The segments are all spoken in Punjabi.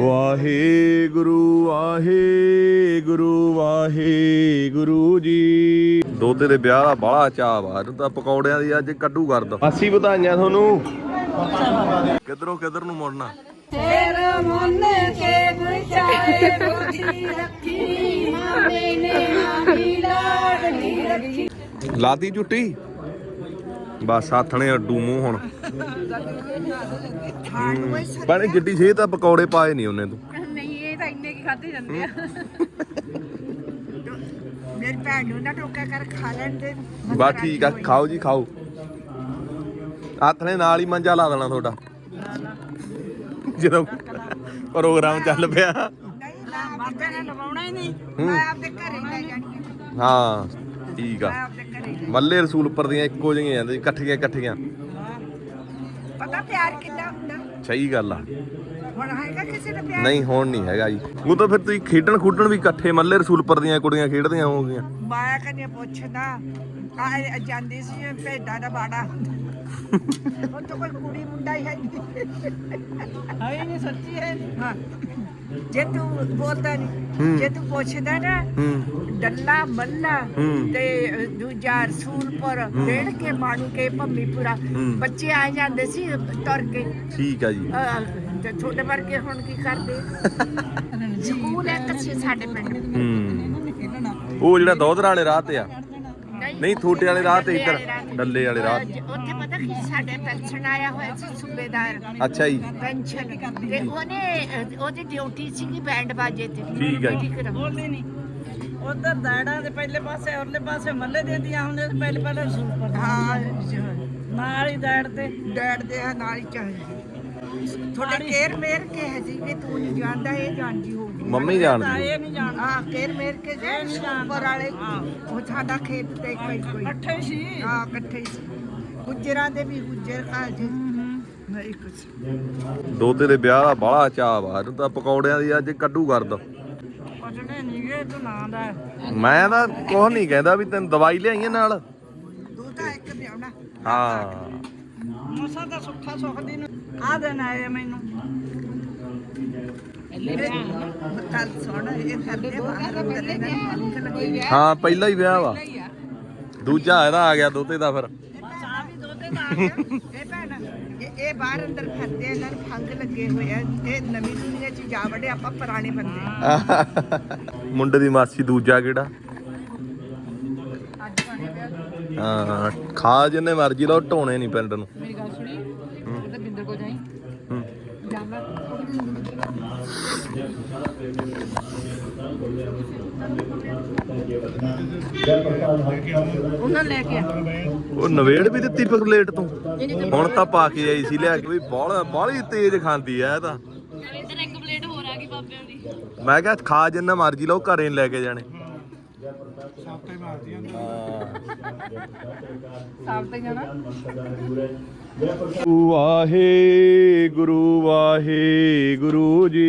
ਵਾਹਿਗੁਰੂ ਵਾਹਿਗੁਰੂ ਵਾਹਿਗੁਰੂ ਜੀ। ਦੋਤੇ ਦੇ ਵਿਆਹ ਦਾ ਬਾਹਲਾ ਚਾਹ ਵਾ ਇਹਨੂੰ ਤਾਂ ਪਕੌੜਿਆਂ ਦੀ ਅੱਜ ਕੱਢੂ ਕਰ ਦੋ। ਅਸੀਂ ਵਧਾਈਆਂ ਤੁਹਾਨੂੰ। ਕਿੱਧਰੋਂ ਕਿੱਧਰ ਨੂੰ ਮੁੜਨਾ? ਤੇਰਾ ਮਨ ਕੇ ਬਚਾਏ ਬੋਝੀ ਰੱਖੀ ਮਾਮੇ ਨੇ ਆਹੀ ਲਾਡਲੀ ਰੱਖੀ। ਲਾਤੀ ਝੁੱਟੀ ਬਸ ਹੱਥਣੇ ਅੱਡੂ ਮੂੰਹ ਹੁਣ। ਬਣੇ ਜਿੱਡੀ ਸੇ ਤਾਂ ਪਕੌੜੇ ਪਾਏ ਨਹੀਂ ਉਹਨੇ ਤੂੰ। ਨਹੀਂ ਇਹ ਤਾਂ ਇੰਨੇ ਕੀ ਖਾਦੇ ਜਾਂਦੇ ਆ। ਮੇਰੀ ਭੈਣ ਨੂੰ ਨਾ ਟੋਕਾ ਕਰ ਖਾ ਲੈਣ ਦੇ। ਬਸ ਠੀਕ ਆ ਖਾਓ ਜੀ ਖਾਓ। ਹੱਥ ਨੇ ਨਾਲ ਹੀ ਮੰਜਾ ਲਾ ਦੇਣਾ ਤੁਹਾਡਾ। ਜਦੋਂ ਪ੍ਰੋਗਰਾਮ ਚੱਲ ਪਿਆ। ਨਹੀਂ ਨਾ ਨੇ ਲਵਾਉਣਾ ਹੀ ਨਹੀਂ। ਮੈਂ ਆਪਦੇ ਘਰੇ ਲੈ ਜਾਣੀ ਹੈ ਹਾਂ ਠੀਕ ਆ। ਮੱਲੇ ਰਸੂਲ ਉੱਪਰ ਦੀਆਂ ਇੱਕੋ ਜਿਹੀਆਂ ਜਾਂਦੇ ਇਕੱਠੀਆਂ ਇਕੱਠੀਆਂ। ਪਤਾ ਪਿਆਰ ਕਿੰਨਾ ਹੁੰਦਾ? ਸਹੀ ਗੱਲ ਆ। ਹੁਣ ਹੈਗਾ ਕਿਸੇ ਦਾ ਪਿਆਰ? ਨਹੀਂ ਹੁਣ ਨਹੀਂ ਹੈਗਾ ਜੀ। ਉਹ ਤਾਂ ਫਿਰ ਤੁਸੀਂ ਖੇਡਣ ਖੁੱਡਣ ਵੀ ਇਕੱਠੇ ਮੱਲੇ ਰਸੂਲ ਉੱਪਰ ਦੀਆਂ ਕੁੜੀਆਂ ਖੇਡਦੀਆਂ ਹੋਗੀਆਂ ਮਾਇਆ ਕਨੇ ਪੁੱਛਦਾ ਆ ਜਾਂਦੀ ਸੀ ਭੇਡਾਂ ਦਾ ਬਾੜਾ। ਉਹ ਤਾਂ ਕੋਈ ਕੁੜੀ ਮੁੰਡਾ ਹੀ ਹੈ ਨਹੀਂ। ਸੱਚੀ ਹੈ ਹਾਂ। ਜੇ ਤੂੰ ਬੋਲਦਾ ਹੂੰ। ਨਹੀਂ ਜੇ ਤੂੰ ਪੁੱਛਦਾ ਨਾ ਹੂੰ। ਡੱਲਾ ਮੱਲਾ ਹੂੰ। ਤੇ ਦੂਜਾ ਰਸੂਲਪੁਰ ਡੇੜ ਕੇ ਮਾਣੂ ਕੇ ਭੰਮੀਪੁਰਾ ਹੂੰ। ਬੱਚੇ ਆ ਜਾਂਦੇ ਸੀ ਤੁਰ ਕੇ। ਠੀਕ ਆ ਜੀ। ਤੇ ਛੋਟੇ ਵਰਗੇ ਹੁਣ ਕੀ ਕਰਦੇ? ਸਕੂਲ ਇੱਕ ਸੀ ਸਾਡੇ ਪਿੰਡ। ਹੂੰ। ਉਹ ਜਿਹੜਾ ਦੋਧਰਾ ਵਾਲੇ ਰਾਹ ਤੇ ਆ ਨਹੀਂ ਥੋਟੇ ਵਾਲੇ ਰਾਹ ਤੇ ਇੱਧਰ। ਡੱਲੇ ਵਾਲੇ ਰਾਹ ਉੱਥੇ ਕੀ ਸਾਡੇ ਪੈਨਸ਼ਨ ਆਇਆ ਹੋਇਆ ਸੀ ਸੂਬੇਦਾਰ। ਅੱਛਾ ਜੀ। ਪੈਨਸ਼ਨ। ਤੇ ਉਹਨੇ ਅ, ਉਹਦੀ ਡਿਊਟੀ ਸੀਗੀ ਬੈਂਡ ਬਾਜੇ ਤੇ। ਠੀਕ ਹੈ। ਜੀ। ਠੀਕ ਹੈ। ਬੋਲਦੇ ਨਹੀਂ ਉਧਰ ਦਾੜਾ ਦੇ ਪਹਿਲੇ ਪਾਸੇ ਔਰਲੇ ਪਾਸੇ ਮੱਲੇ ਦੇ ਦੀਆਂ ਹੁੰਦੇ ਤੇ ਪਹਿਲੇ ਪਹਿਲੇ ਰਸੂਲ ਪਰ ਹਾਂ ਨਾਲ ਹੀ ਦਾੜ ਤੇ। ਡੈਡ ਦੇ ਆ ਨਾਲ ਹੀ ਚਾਹੀਦੀ ਥੋੜੇ ਕੇਰ ਮੇਰ ਕੇ ਹੈ ਜੀ ਕਿ ਤੂੰ ਨਹੀਂ ਜਾਣਦਾ ਇਹ ਜਾਣਦੀ ਹੋਊਗੀ। ਮੰਮੀ ਜਾਣਦੀ। ਇਹ ਨਹੀਂ ਜਾਣਦਾ। ਹਾਂ ਕੇਰ ਮੇਰ ਕੇ ਜੇ ਉੱਪਰ ਵਾਲੇ? ਉਹ ਸਾਡਾ ਖੇਤ ਤੇ ਕੋਈ ਕੋਈ ਇਕੱਠੇ ਸੀ। ਹਾਂ ਇਕੱਠੇ ਹੀ ਸੀ। ਗੁੱਜਰਾਂ ਦੇ ਵੀ ਗੁੱਜਰ ਘਰ ਜੀ। ਨਹੀਂ ਕੁਛ ਦੋਤੇ ਦੇ ਵਿਆਹ ਦਾ ਬਾਹਲਾ ਚਾਹ ਵਾ ਇਹਨੂੰ ਤਾਂ ਪਕੌੜਿਆਂ ਦੀ ਅੱਜ ਕੱਢੂ ਕਰ ਦੋ। ਪਟਣੇ ਨਹੀਂ ਗਏ ਤੂੰ ਨਾਂ ਦਾ। ਮੈਂ ਤਾਂ ਕੁਝ ਨਹੀਂ ਕਹਿੰਦਾ ਵੀ ਤੈਨੂੰ ਦਵਾਈ ਲਿਆਈਏ ਨਾਲ। ਤੂੰ ਤਾਂ ਇੱਕ ਵਿਆਹਣਾ। ਹਾਂ। ਮਸਾ ਸੁੱਖਾ ਸੁੱਖ ਦੀ ਆ ਦਿਨ ਆਏ ਮੈਨੂੰ। ਹਾਂ ਪਹਿਲਾ ਹੀ ਵਿਆਹ ਵਾ। ਦੂਜਾ ਇਹਦਾ ਆ ਗਿਆ ਦੋਤੇ ਦਾ ਫਿਰ ਚਾਹ ਵੀ ਦੋਤੇ ਦਾ ਆ ਗਿਆ ਇਹ ਭੈਣ ਇਹ ਇਹ ਬਾਹਰ ਅੰਦਰ ਫਿਰਦੇ ਆ, ਇਹਨਾਂ ਨੂੰ ਫੰਗ ਲੱਗੇ ਹੋਏ ਆ। ਇਹ ਨਵੀਂ ਦੁਨੀਆ 'ਚ ਜਾ ਵੜੇ ਆਪਾਂ ਪੁਰਾਣੇ ਬੰਦੇ। ਆ। ਮੁੰਡੇ ਦੀ ਮਾਸੀ ਦੂਜਾ ਕਿਹੜਾ? ਹਾਂ ਖਾ ਜਿੰਨੇ ਮਰਜ਼ੀ ਲਓ ਢੋਣੇ ਨਹੀਂ ਪਿੰਡ ਨੂੰ। ਮੇਰੀ ਗੱਲ ਸੁਣੀ? ਤੇ ਬਿੰਦਰ ਕੋ ਜਾਈ। ਹੂੰ। ਜਾਂਦਾ ਉਹਨਾਂ ਲੈ ਕੇ ਆ। ਉਹ ਨਵੇੜ ਵੀ ਦਿੱਤੀ ਪਲੇਟ ਤੋਂ। ਹੁਣ ਤਾਂ ਪਾ ਕੇ ਆਈ ਸੀ ਲਿਆ ਕੇ ਵੀ ਬਾਹਲਾ ਬਾਹਲੀ ਤੇਜ਼ ਖਾਂਦੀ ਐ ਇਹ ਤਾਂ। ਇੱਧਰ ਇੱਕ ਪਲੇਟ ਹੋਰ ਆ ਗਈ ਬਾਬਿਆਂ ਦੀ। ਮੈਂ ਕਿਹਾ ਖਾ ਜਿੰਨਾ ਮਰਜ਼ੀ ਲਓ ਘਰੇ ਲੈ ਕੇ ਜਾਣੇ। ਸਾਫ਼ ਤੇ ਜਾਣਾ ਵਾਹਿਗੁਰੂ ਵਾਹਿਗੁਰੂ ਜੀ।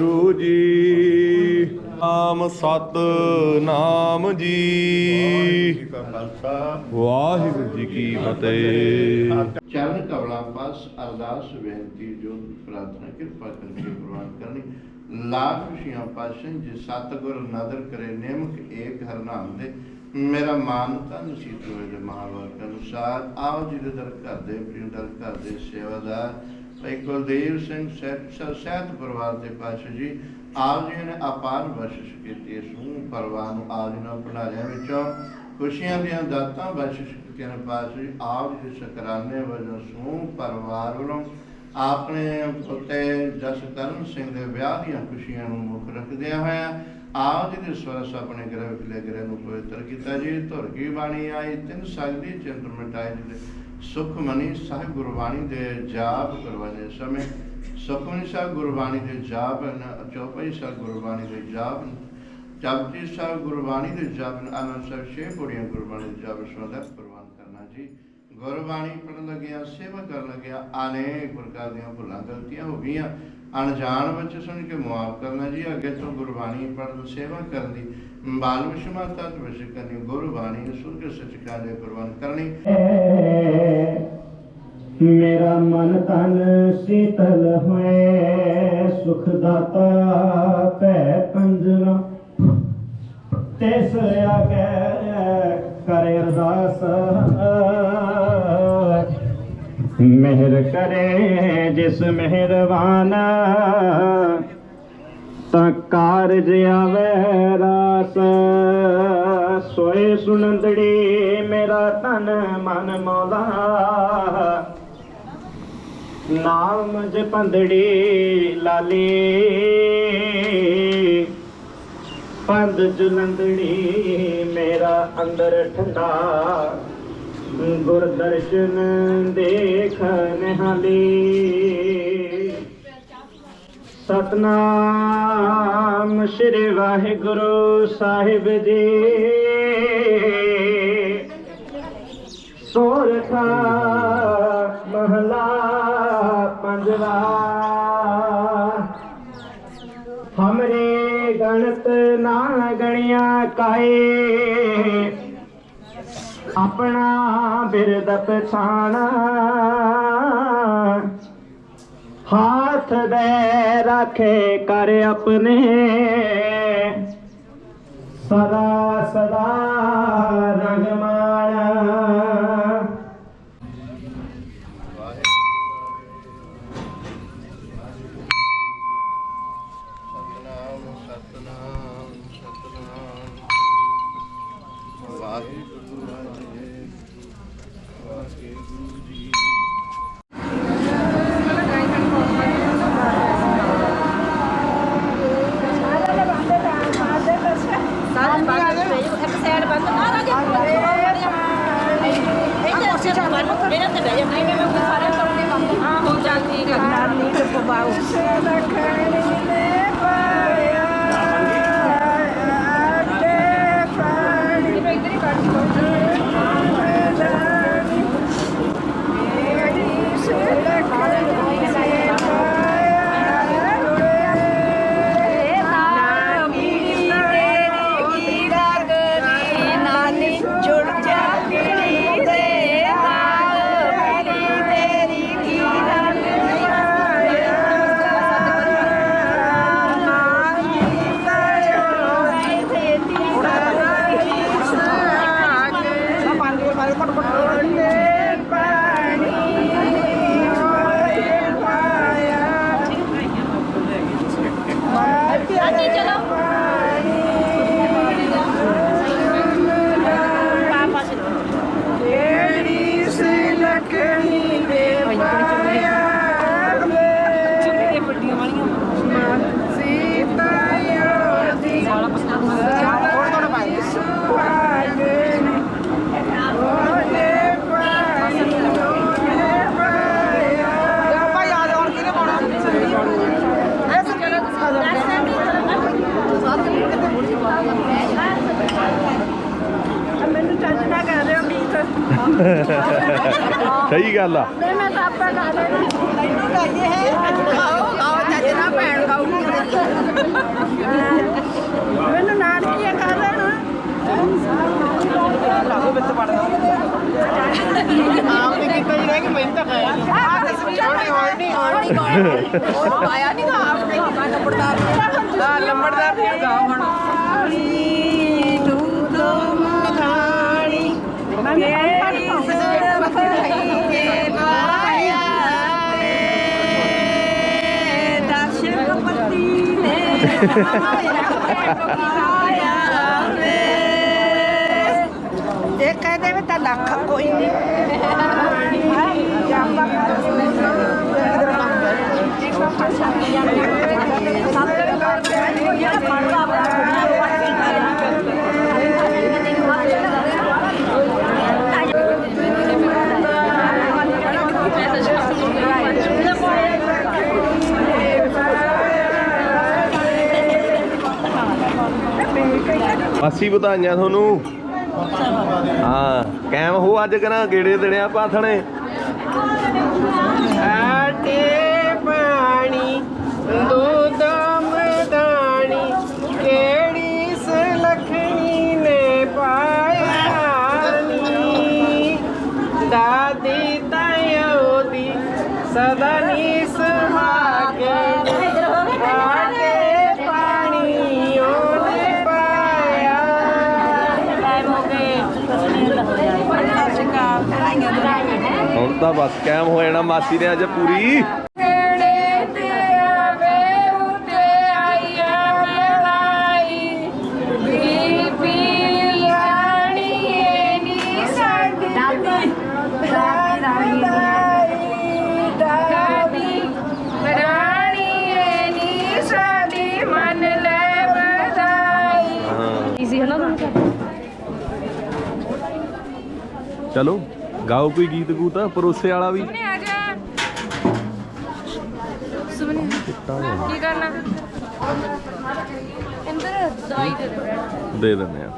ਵਾਹਿਗੁਰੂ ਜੀ। ਨਾਮ ਸਤ ਨਾਮ ਜੀ। ਵਾਹਿਗੁਰੂ ਜੀ ਕੀ ਫਤਿਹ। ਚਰਨ ਕਵਲਾ ਪਾਸ ਅਰਦਾਸ ਬੇਨਤੀ ਜੋ ਪ੍ਰਾਰਥਨਾ ਕਿਰਪਾ ਕਰਕੇ ਪ੍ਰਵਾਨ ਕਰਨੀ। ਲਾਖ ਖੁਸ਼ੀਆਂ ਪਾਸ਼ਨ ਜੇ ਸਤਗੁਰ ਨਦਰ ਕਰੇ ਨਿਮਕ ਏਕ ਹਰਨਾਮ ਦੇ। ਮੇਰਾ ਮਾਨ ਤਨ ਸੀਤ ਹੋਏ ਦੇ ਮਹਾਵਾਕ ਅਨੁਸਾਰ। ਆਓ ਜੀ ਦੇ ਦਰ ਘਰ ਦੇ ਪ੍ਰਿਯ ਦਰ ਘਰ ਦੇ ਸੇਵਾਦਾਰ। ਭਾਈ ਕੁਲਦੀਪ ਸਿੰਘ ਸਹਿਤ ਸਹਿਤ ਪਰਿਵਾਰ ਦੇ ਪਾਸ਼ਾ ਜੀ, ਆਪ ਜੀ ਨੇ ਅਪਾਰ ਬਖਸ਼ਿਸ਼ ਕੀਤੀ ਇਸ ਨੂੰ ਪਰਿਵਾਰ ਨੂੰ ਆਪ ਜੀ ਨਾਲ ਭੰਡਾਰਿਆਂ ਵਿੱਚੋਂ ਖੁਸ਼ੀਆਂ ਦੀਆਂ ਦਾਤਾਂ ਬਖਸ਼ਿਸ਼ ਕੀਤੀਆਂ ਨੇ। ਪਾਤਸ਼ਾਹ ਜੀ, ਆਪ ਜੀ ਸ਼ੁਕਰਾਨੇ ਵਜੋਂ ਸੂ ਪਰਿਵਾਰ ਵੱਲੋਂ ਆਪਣੇ ਪੁੱਤੇ ਜਸਕਰਨ ਸਿੰਘ ਦੇ ਵਿਆਹ ਦੀਆਂ ਖੁਸ਼ੀਆਂ ਨੂੰ ਮੁੱਖ ਰੱਖਦਿਆਂ ਹੋਇਆ ਆਪ ਜੀ ਦੇ ਸਵਰਸ ਆਪਣੇ ਗ੍ਰਹਿ ਵਿਖਲੇ ਗ੍ਰਹਿ ਨੂੰ ਪਵਿੱਤਰ ਕੀਤਾ ਜੀ। ਧੁਰ ਕੀ ਬਾਣੀ ਆਈ, ਤਿੰਨ ਸਗਦੀ ਚਿੰਤ ਮਿਟਾਏ ਜੀ। ਸੁਖਮਨੀ ਸਾਹਿਬ ਗੁਰਬਾਣੀ ਦੇ ਜਾਪ ਕਰਵਾਏ ਸਮੇਂ, ਸੁਖਮਨੀ ਸਾਹਿਬ ਗੁਰਬਾਣੀ ਦੇ ਜਾਪ ਹਨ ਚੌਪਈ ਸਾਹਿਬ ਗੁਰਬਾਣੀ ਦੇ ਜਾਪ ਜਪਜੀ ਸਾਹਿਬ ਗੁਰਬਾਣੀ ਦੇ ਜਾਪ ਆਨੰਦ ਸਾਹਿਬ ਛੇ ਪੌੜੀਆਂ ਗੁਰਬਾਣੀ ਦੇ ਜਾਪ ਸੁਣਦਾ ਪ੍ਰਵਾਨ ਕਰਨਾ ਜੀ। ਗੁਰਬਾਣੀ ਪੜਨ ਲੱਗਿਆ, ਸੇਵਾ ਕਰਨ ਲੱਗਿਆ, ਅਨੇਕ ਪ੍ਰਕਾਰ ਦੀਆਂ ਭੁੱਲਾਂ ਗਲਤੀਆਂ ਹੋ ਗਈਆਂ। ਅਣਜਾਣ ਵਿੱਚ ਸੁਣ ਕੇ ਮੁਆਫ ਕਰਨਾ ਜੀ, ਅੱਗੇ ਤੋਂ ਗੁਰਬਾਣੀ ਪੜਨ ਸੇਵਾ ਕਰਨ ਦੀ ਬਾਲ ਵਿਸ਼ਮਾ ਤਤ ਵਿਸ਼ ਕਰਨੀ ਗੁਰਬਾਣੀ ਸੁਰਗ ਸੱਚ ਕਾਲੇ ਪ੍ਰਵਾਨ ਕਰਨੀ ਮੇਰਾ ਮਨ ਤਨ ਸੀਤਲ ਹੋਏ ਸੁਖ ਦਾਤਾ ਭੈ ਪੰਜਨਾ ਤਿਸ ਆਗੇ ਕਰੇ ਅਰਦਾਸ ਮਿਹਰ ਕਰੇ ਜਿਸ ਮਿਹਰਬਾਨ ਤਾਂ ਕਾਰਜ ਆਵੇ ਰਾਸ। ਸੋਏ ਸੁਨੰਦੜੀ, ਮੇਰਾ ਤਨ ਮਨ ਮੌਲਾ। ਨਾਮ ਜਪੰਦੜੀ ਲਾਲੀ। ਪੰਦ ਜੁਲੰਦੜੀ ਮੇਰਾ ਅੰਦਰ ਠੰਡਾ। ਗੁਰ ਦਰਸ਼ਨ ਦੇਖ ਨਿਹਾਲੀ ਸਤਨਾਮ ਸ੍ਰੀ ਵਾਹਿਗੁਰੂ ਸਾਹਿਬ ਜੀ। ਸੋਰਠਾ ਮਹਲਾ ਪੰਜਵਾ। ਹਮਰੇ ਗਣਤ ਨਾ ਗਣਿਆ ਕਾਏ। ਆਪਣਾ ਬਿਰਦ ਪਛਾਣਾ ਹਾਥ ਦੇ ਰੱਖੇ ਕਰ ਆਪਣੇ ਸਦਾ ਸਦਾ ਰਗਮਾਣਾ ਸਤਨਾਮ ਸਤਨਾਮ ਸਤਨਾਮ ਵਾਹਿਗੁਰੂ ਸਹੀ ਗੱਲ ਆ। ਨਹੀਂ ਮੈਂ ਤਾਂ ਆਪੇ ਗਾ ਲੈਣਾ ਮੈਨੂੰ ਗਾਈਏ ਹੈ ਗਾਓ ਗਾਓ ਚੱਜ ਨਾਲ ਭੈਣ ਗਾਊਗੀ ਮੈਨੂੰ ਨਾਟਕੀਆਂ ਕਰ ਲੈਣਾ। ਆਇਆ ਨਹੀਂ। ਆਪ ਨਹੀਂ ਲੰਬੜਦਾਰ ਲੰਬੜਦਾਰ ਫਿਰ ਗਾਓ ਹੁਣ। ਤੂੰ ਤੋਂ ਮਖਾਣੀ ਮੇਰੀ ਸਿਰ ਕੇ ਪਾਇਆ ਦਰਸ਼ਨ ਪਤੀ ਨੇ ਪਾਇਆ ਵੇ ਇਹ ਕਹਦੇ ਵੀ ਤਾਂ ਲੱਖ ਕੋਈ ਨਹੀਂ ਜਾਪਾ ਕਰ ਮਾਸੀ ਵਧਾਈਆਂ ਤੁਹਾਨੂੰ। ਹਾਂ ਕੈਮ ਹੋ ਅੱਜ ਕਰਾਂ ਗੇੜੇ ਦੇਣਿਆ ਪਾਥਣੇ ਆਟੇ ਪਾਣੀ ਦੁੱਧ ਮਦਾਨੀ ਕਿਹੜੀ ਸੁਲਖਣੀ ਨੇ ਪਾਇਆ ਨੀ ਦਾਦੀ ਤਾਇਓ ਦੀ ਸਦਾ ਨੀ ਸੁਹਾਗੇ ਆਟੇ ਪਾਣੀ ਉਹਨੇ ਪਾਇਆ ਤਾਂ ਬਸ ਕੈਮ ਹੋ ਜਾਣਾ ਮਾਸੀ ਨੇ ਅੱਜ ਪੂਰੀ। ਚਲੋ। ਗਾਓ ਕੋਈ ਗੀਤ ਗੂਤ ਪਰੋਸੇ ਵਾਲਾ ਵੀ। ਆ ਜਾ। ਸੁਮਨੀ ਕੀ ਕਰਨਾ? ਇੰਦਰ ਦਵਾਈ ਦੇ ਦੇ ਦੇ ਦਿੰਦੇ ਆ।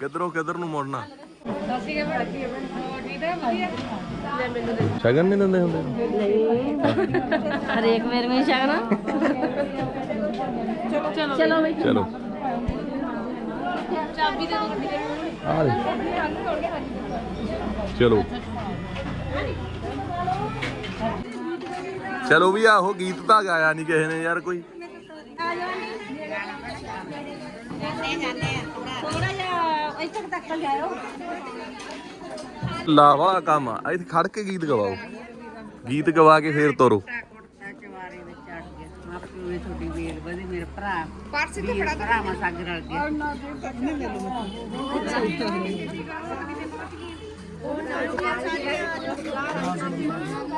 ਕਿੱਧਰੋਂ ਕਿੱਧਰ ਨੂੰ ਮੁੜਨਾ? ਦੱਸੀ ਕੇ ਬੜਾ ਕੀ ਹੋਰ ਠੀਕ ਹੈ ਵਧੀਆ ਲੈ ਮੈਨੂੰ ਦੇ। ਸ਼ਗਨ ਨਹੀਂ ਦਿੰਦੇ ਹੁੰਦੇ? ਹਰੇਕ ਮੇਰ ਵਿੱਚ ਸ਼ਗਨਾ ਚਲੋ। ਚਲੋ ਬਈ। ਚਲੋ। ਚਾਬੀ ਦੇ ਦੋ ਗੱਡੀ ਦੇ ਆ ਲੈ ਚਲੋ। ਚਲੋ ਵੀ ਆਹੋ ਗੀਤ ਤਾਂ ਗਾਇਆ ਨਹੀਂ ਕਿਸੇ ਨੇ ਯਾਰ ਕੋਈ। ਥੋੜਾ ਜਿਹਾ ਇੱਥੇ ਤੱਕ ਜਾਇਓ ਲਾ ਵਾਲਾ ਕੰਮ ਆ। ਇੱਥੇ ਖੜ ਕੇ ਗੀਤ ਗਵਾਓ। ਗੀਤ ਗਵਾ ਕੇ ਫੇਰ ਤੋਰੋ। ਗਿਆ ਮਾਪਿਓ ਵੀ ਤੁਹਾਡੀ ਵੇਲ ਵਧੀ ਮੇਰੇ ਭਰਾ। ਪਰਸ ਤੇ ਵੀਰ ਭਰਾਵਾਂ ਸੰਗ ਰਲ ਗਏ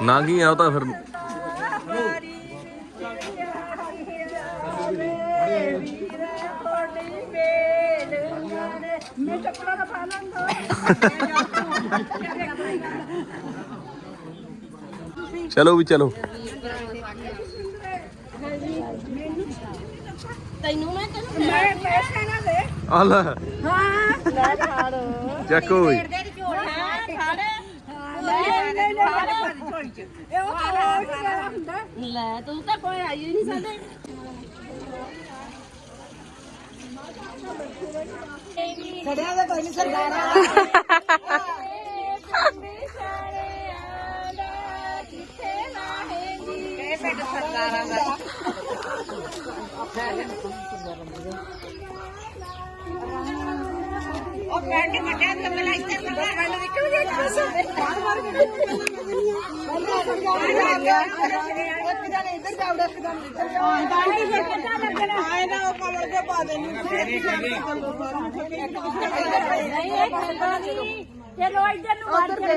ਨਾ ਕੀ ਆ ਉਹ ਤਾਂ ਫਿਰ ਚਲੋ ਵੀ ਚਲੋ। ਤੈਨੂੰ ਮੈਂ ਤੈਨੂੰ ਮੈਂ ਪੈਸੇ ਨਾ ਦੇ। ਆ ਲੈ। ਹਾਂ। ਲੈ ਫਾੜੋ। ਚੱਕੋ ਵੀ ਇਹ ਉਹ ਤਾਂ ਹੁੰਦਾ। ਲੈ ਤੂੰ ਤਾਂ ਕੋਈ ਆਈ ਹੀ ਨਹੀਂ ਸਾਡੇ। ਖੜਿਆ ਦਾ ਕੋਈ ਨਹੀਂ ਸਰਦਾਰਾ ਇਹ ਪਿੰਡ ਸਰਦਾਰਾਂ ਦਾ ਉਹ ਪਿੰਡ ਵੱਡਿਆ ਤੇ ਮੈਂ ਇੱਥੇ ਸਰਦਾਰ ਵੱਲ ਨਿਕਲ ਗਿਆ ਮਾਰ ਮਾਰ ਕੇ ਇੱਕ ਜਣੇ ਇੱਧਰ ਜਾਉੜਾ ਇੱਕ ਜਣੇ ਇੱਧਰ ਜਾਉੜਾ ਫਿਰ ਪਤਾ ਲੱਗਣਾ ਆਏ ਨਾ ਉਹ ਕਮਰ ਦੇ ਪਾ ਦੇਣੀ ਨਹੀਂ ਇਹ ਖੰਡਾ ਨਹੀਂ ਚਲੋ ਇੱਧਰ ਨੂੰ ਵੱਧ ਉਧਰ ਦੇ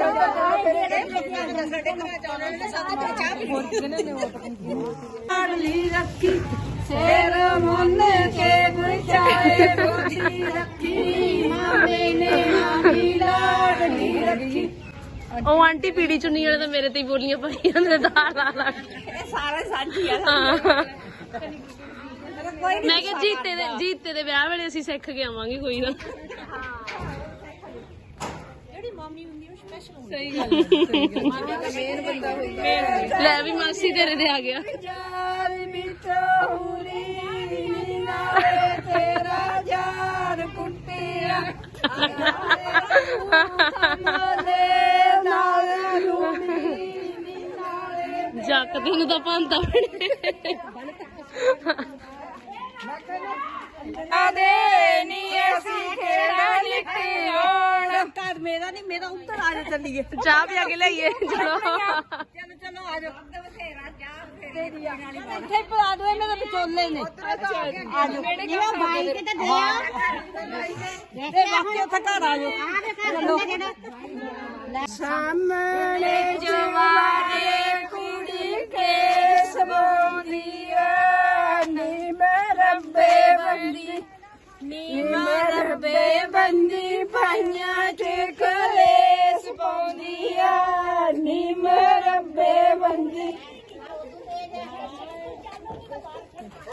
ਉਧਰ ਸਾਡੇ ਘਰ ਚਾਉਣਾ ਨੇ ਸਾਡਾ ਚਾਹ ਪੀ ਲਈ ਰੱਖੀ ਸ਼ੇਰ ਮੁੰਨ ਕੇ ਬਚਾਏ ਬੁੱਧੀ ਰੱਖੀ ਮਾਮੇ ਨੇ ਮਾਮੀ ਲਾਡਲੀ ਰੱਖੀ। ਉਹ ਆਂਟੀ ਪੀੜੀ ਚੁੰਨੀ ਵਾਲੇ ਤਾਂ ਮੇਰੇ ਤੇ ਹੀ ਬੋਲੀਆਂ ਪਾਈਆਂ ਨੇ ਦਾਰ ਲਾ ਲਾ। ਇਹ ਸਾਰੇ ਸਾਂਝੀ ਆ। ਹਾਂ। ਮੈਂ ਕਿਹਾ ਜੀਤੇ ਦੇ ਜੀਤੇ ਦੇ ਵਿਆਹ ਵੇਲੇ ਅਸੀਂ ਸਿੱਖ ਕੇ ਆਵਾਂਗੇ ਕੋਈ ਨਾ। ਸਹੀ ਗੱਲ ਲੈ ਵੀ ਮਾਸੀ ਤੇਰੇ ਦੇ ਆ ਗਿਆ। ਯਾਰ ਵਿਚੋਰੀ ਨਾਲੇ ਤੇਰਾ ਯਾਰ ਕੁੱਟਿਆ ਦੇ ਨਾਲ ਰੂੜੀ ਨਾਲੇ ਜੱਕ ਤੈਨੂੰ ਤਾਂ ਭਾਂਦਾ ਬਣੇ ਆਦੇ ਨੀ ਅਸੀਂ ਖੇੜਾ ਨਿਕਲਿਆਣ ਘਰ ਮੇਰਾ ਨਹੀਂ ਮੇਰਾ ਉੱਧਰ ਆ ਜਾ ਚੱਲੀਏ। ਚਾਹ ਪਿਆ ਕੇ ਲਈਏ ਚਲੋ। ਚਲੋ ਚਲੋ ਆ ਜਾਓ। ਬਥੇਰਾ ਚਾਹ ਤੇਰੀ ਵਾਲੀ ਇੱਥੇ ਪਲਾ ਦੋ ਇਹਨਾਂ ਦੇ ਵਿਚੋਲੇ ਨੇ। ਆ ਜਾਓ ਇਹ ਬਾਈ ਤੇ ਤਾਂ ਗਿਆ ਤੇ ਬਾਕੀ ਉੱਥੇ ਘਰ ਆ ਜਾਓ। ਸਾਹਮਣੇ ਜਵਾਰੇ ਕੁੜੀ ਕੇ ਸਬੋਦੀ ਨੀ ਮੈਂ ਰੱਬੇ ਬੰਦੀ। ਨੀ ਮੈਂ ਰੱਬੇ ਬੰਦੀ ਪਾਈਆਂ ਚ ਕਲੇਸ ਪਾਉਂਦੀ ਆ। ਨੀ ਮੈਂ ਰੱਬੇ ਬੰਦੀ।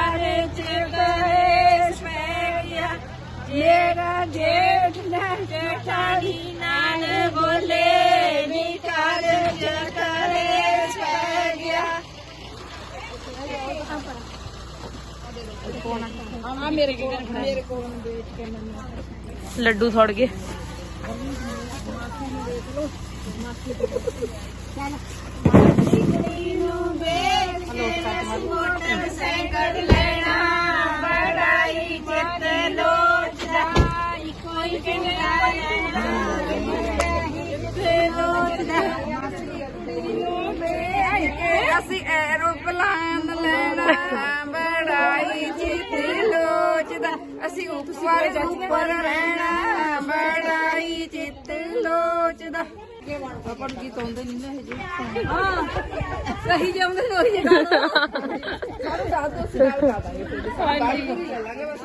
ਸੰਨ ਲੱਗੀਆਂ ਕਿ। ਮੇਰਾ ਜੇਠ ਨਾ ਜੇਠਾਣੀ ਨਾਨ ਬੋਲੇ ਨੀ ਕਰ ਜਕਰੇ ਸੈ ਗਿਆ ਲੱਡੂ ਸੜ ਗਏ ਮੋਟਰਸਾਈਕਲ ਲੈਣਾ ਬੜਾਈ ਚਿੱਤ ਲੋਚਦਾ ਕੋਈ ਕਿੰਨਾ ਅਸੀਂ ਐਰੋਪਲਾਨ ਲੈਣਾ ਬੜਾਈ ਚਿੱਤ ਲੋਚਦਾ ਅਸੀਂ ਉੱਪਰ ਉੱਪਰ ਰਹਿਣਾ ਬੜਾਈ ਚਿੱਤ ਲੋਚਦਾ ਆਪਾਂ ਨੂੰ ਗੀਤ ਆਉਂਦੇ ਨਹੀਂ ਨਾ ਹਜੇ ਹਾਂ ਸਹੀ ਜੇ ਆਉਂਦੇ ਸੋਰੀ ਜੇ ਗਾ ਸਾਨੂੰ ਦੱਸ ਦੋ ਅਸੀਂ ਗੱਲ ਕਰ ਦਾਂਗੇ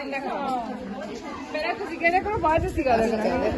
ਇੰਨਾ ਮੇਰਾ ਤੁਸੀਂ ਕਿਹਦੇ ਕੋਲ ਬਾਅਦ ਚ ਅਸੀਂ ਗੱਲ ਕਰਾਂਗੇ।